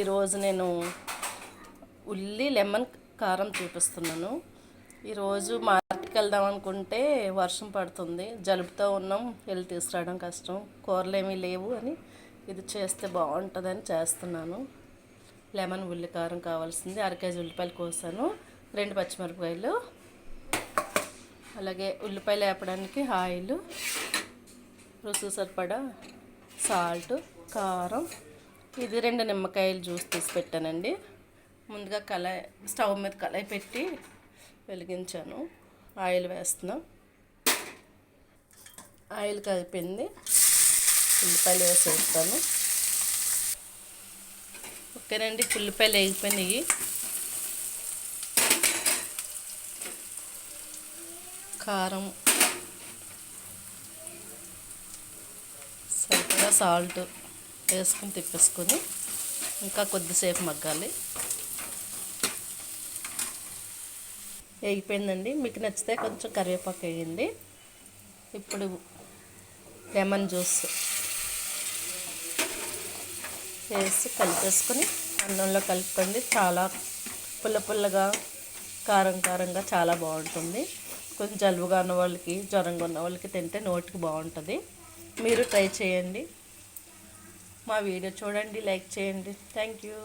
ఈరోజు నేను ఉల్లి లెమన్ కారం చూపిస్తున్నాను. ఈరోజు మార్కెట్కి వెళ్దాం అనుకుంటే వర్షం పడుతుంది. జలుబుతో ఉన్నాం వెళ్ళి తీసుకురావడం కష్టం. కూరలు ఏమీ లేవు అని ఇది చేస్తే బాగుంటుందని చేస్తున్నాను. లెమన్ ఉల్లి కారం కావాల్సింది. అర కేజీ ఉల్లిపాయలు కోసాను. రెండు పచ్చిమిరపకాయలు అలాగే ఉల్లిపాయలు వేపడానికి ఆయిల్ రుచి సరిపడా సాల్ట్ కారం ఇది రెండు నిమ్మకాయలు జ్యూస్ తీసి పెట్టానండి. ముందుగా కళాయి స్టవ్ మీద కళాయి పెట్టి వెలిగించాను. ఆయిల్ వేస్తున్నాం. ఆయిల్ కలిపింది. ఉల్లిపాయలు వేసేస్తాను. ఓకేనండి ఉల్లిపాయలు వేగిపోయినాయి కారం. సరిపడా సాల్ట్. వేసుకుని తిప్పేసుకొని ఇంకా కొద్దిసేపు మగ్గాలి. వేగిపోయిందండి. మీకు నచ్చితే కొంచెం కరివేపాకు వేయండి. ఇప్పుడు లెమన్ జ్యూస్ వేసి కలిపేసుకొని అన్నంలో కలుపుకోండి. చాలా పుల్ల పుల్లగా కారం కారంగా చాలా బాగుంటుంది. కొంచెం జలుబుగా ఉన్న వాళ్ళకి జ్వరంగా ఉన్న వాళ్ళకి తింటే నోటికి బాగుంటుంది. మీరు ట్రై చేయండి. మా వీడియో చూడండి లైక్ చేయండి. Thank you